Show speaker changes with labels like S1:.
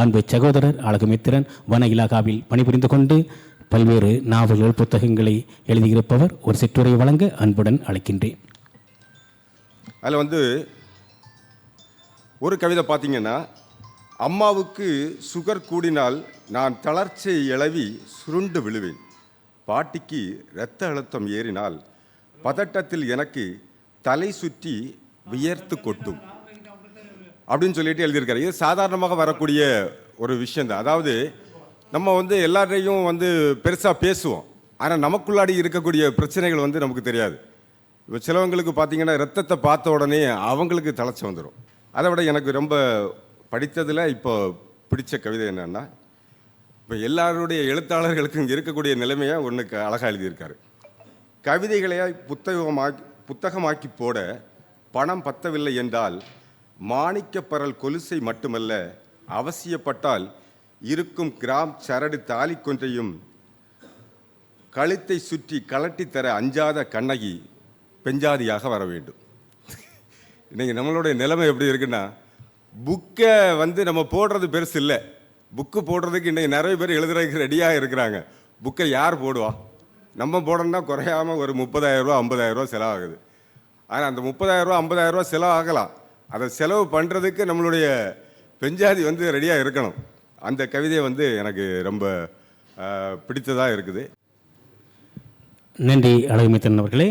S1: அன்பு சகோதரர் அழகுமித்திரன் வன இலாகாவில் பணிபுரிந்து கொண்டு பல்வேறு நாவல்கள் புத்தகங்களை எழுதியிருப்பவர் ஒரு சிற்றுரை வழங்க அன்புடன் அழைக்கின்றேன்.
S2: அதில் வந்து ஒரு கவிதை பார்த்தீங்கன்னா அம்மாவுக்கு சுகர் கூடினால் நான் தளர்ச்சியை இழவி சுருண்டு விழுவேன். பாட்டிக்கு இரத்த அழுத்தம் ஏறினால் பதட்டத்தில் எனக்கு தலை சுற்றி வியர்த்து கொட்டும். அப்படின்னு சொல்லிட்டு எழுதியிருக்காரு. இது சாதாரணமாக வரக்கூடிய ஒரு விஷயந்தான் அதாவது நம்ம வந்து எல்லாரையும் வந்து பெருசாக பேசுவோம். ஆனால் நமக்குள்ளாடி இருக்கக்கூடிய பிரச்சனைகள் வந்து நமக்கு தெரியாது. இப்போ சிலவங்களுக்கு பார்த்தீங்கன்னா ரத்தத்தை பார்த்த உடனே அவங்களுக்கு தலைச்சி வந்துடும் அதை விட எனக்கு ரொம்ப படித்ததில் இப்போ பிடிச்ச கவிதை என்னென்னா இப்போ எல்லாருடைய எழுத்தாளர்களுக்கு இங்கே இருக்கக்கூடிய நிலைமையை ஒன்றுக்கு அழகாக எழுதியிருக்காரு. கவிதைகளை புத்தகமாக்கி புத்தகமாக்கி போட பணம் பத்தவில்லை என்றால் மாணிக்கப்பரல் கொலுசை மட்டுமல்ல அவசியப்பட்டால் இருக்கும் கிராம் சரடு தாலி கொன்றையும் கழுத்தை சுற்றி கலட்டி தர அஞ்சாத கண்ணகி பெஞ்சாதியாக வர வேண்டும். இன்றைக்கி நம்மளுடைய நிலைமை எப்படி இருக்குன்னா புக்கை வந்து நம்ம போடுறது பெருசு இல்லை. புக்கு போடுறதுக்கு இன்றைக்கி நிறைய பேர் எழுதுறதுக்கு ரெடியாக இருக்கிறாங்க. புக்கை யார் போடுவா? நம்ம போடணும்னா குறையாம ஒரு முப்பதாயிரரூவா ஐம்பதாயிரரூவா செலவாகுது. ஆனால் அந்த முப்பதாயிரரூவா ஐம்பதாயிரரூவா செலவாகலாம். அதை செலவு பண்ணுறதுக்கு நம்மளுடைய பெஞ்சாதி வந்து ரெடியாக இருக்கணும். அந்த கவிதை வந்து எனக்கு ரொம்ப பிடித்ததாக இருக்குது.
S1: நன்றி அழகுமித்திரன் அவர்களே.